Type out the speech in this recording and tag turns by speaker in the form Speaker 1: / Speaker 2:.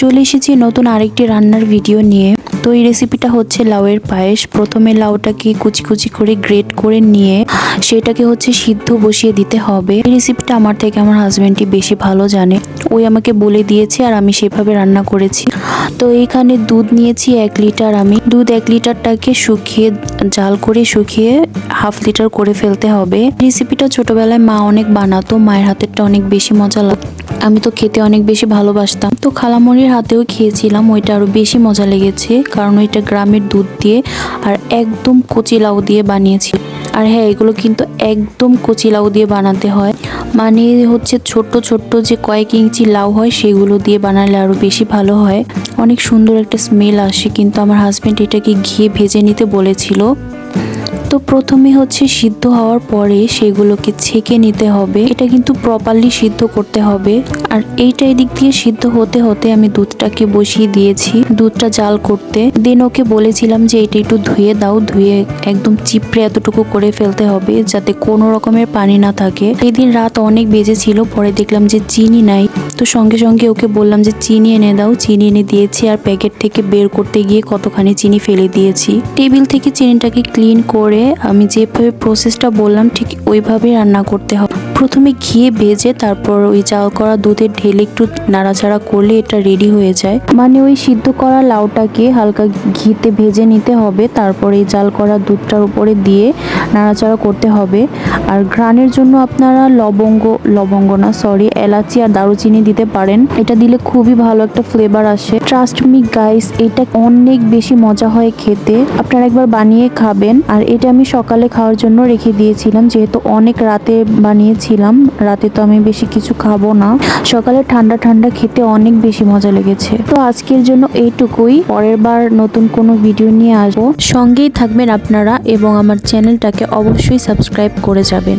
Speaker 1: চলে এসেছি নতুন আরেকটি রান্নার ভিডিও নিয়ে। তো এই রেসিপিটা হচ্ছে লাউয়ের পায়েস। প্রথমে লাউটাকে কুচি কুচি করে গ্রেট করে নিয়ে সেটাকে হচ্ছে সিদ্ধ বসিয়ে দিতে হবে। এই রেসিপিটা আমার থেকে আমার হাজব্যান্ডই বেশি ভালো জানে। ওই আমাকে বলে দিয়েছে আর আমি সেভাবে রান্না করেছি। তো এইখানে দুধ নিয়েছি এক লিটার আমি। দুধ এক লিটারটাকে শুকিয়ে, জাল করে শুকিয়ে হাফ লিটার করে ফেলতে হবে। রেসিপিটা ছোটবেলায় মা অনেক বানাতো, মায়ের হাতেরটা অনেক বেশি মজা লাগতো। আমি তো খেতে অনেক বেশি ভালোবাসতাম। তো খালামণির হাতেও খেয়েছিলাম, ওইটা আরও বেশি মজা লেগেছে, কারণ ওইটা গ্রামের দুধ দিয়ে আর একদম কচি লাউ দিয়ে বানিয়েছি। আর হ্যাঁ এগুলো কিন্তু একদম কচি লাউ দিয়ে বানাতে হয়। মানে হচ্ছে ছোট্ট ছোট্ট যে কয়েক ইঞ্চি লাউ হয়, সেগুলো দিয়ে বানালে আরও বেশি ভালো হয়। অনেক সুন্দর একটা স্মেল আসে, কিন্তু আমার হাজব্যান্ড এটাকে ঘিয়ে ভেজে নিতে বলেছিল। তো প্রথমে হচ্ছে সিদ্ধ হওয়ার পরে সেগুলোকে ছেঁকে নিতে হবে। এটা কিন্তু প্রপারলি সিদ্ধ করতে হবে। আর এইটা এদিক দিয়ে সিদ্ধ হতে হতে আমি দুধটাকে বসিয়ে দিয়েছি, দুধটা জাল করতে। দেন ওকে বলেছিলাম যে এটা একটু ধুয়ে দাও, ধুয়ে একদম চিপড়ে এতটুকু করে ফেলতে হবে যাতে কোনো রকমের পানি না থাকে। এদিন রাত অনেক বেজেছিল, পরে দেখলাম যে চিনি নাই। তো সঙ্গে সঙ্গে ওকে বললাম যে, চিনি এনে দাও, চিনি এনে দিয়েছি আর প্যাকেট থেকে বের করতে গিয়ে কতখানি চিনি ফেলে দিয়েছি। টেবিল থেকে চিনিটাকে ক্লিন করে আমি যেভাবে প্রসেসটা বললাম, ঠিক ওইভাবে রান্না করতে হবে। প্রথমে ঘিয়ে ভেজে তারপর ওই জাল করা দুধে ঢেলে একটু নাড়াচাড়া করলে এটা রেডি হয়ে যায়। মানে ওই সিদ্ধ করা লাউটাকে হালকা ঘিতে ভেজে নিতে হবে, তারপর এই জাল করা দুধটার উপরে দিয়ে নাড়াচাড়া করতে হবে। আর ঘ্রাণের জন্য আপনারা লবঙ্গ লবঙ্গ না সরি এলাচি আর দারুচিনি দিতে পারেন। এটা দিলে খুবই ভালো একটা ফ্লেভার আসে। ট্রাস্ট মি গাইস এটা অনেক বেশি মজা হয় খেতে। আপনারা একবার বানিয়ে খাবেন। আর এটা আমি সকালে খাওয়ার জন্য রেখে দিয়েছিলাম, যেহেতু অনেক রাতে বানিয়েছিলাম রাতে তো আমি বেশি কিছু খাব না। সকালে ঠান্ডা ঠান্ডা খেতে অনেক বেশি মজা লেগেছে। তো আজকের জন্য এইটুকুই। পরের বার নতুন কোনো ভিডিও নিয়ে আসব। সঙ্গেই থাকবেন আপনারা এবং আমার চ্যানেলটাকে অবশ্যই সাবস্ক্রাইব করে যাবেন।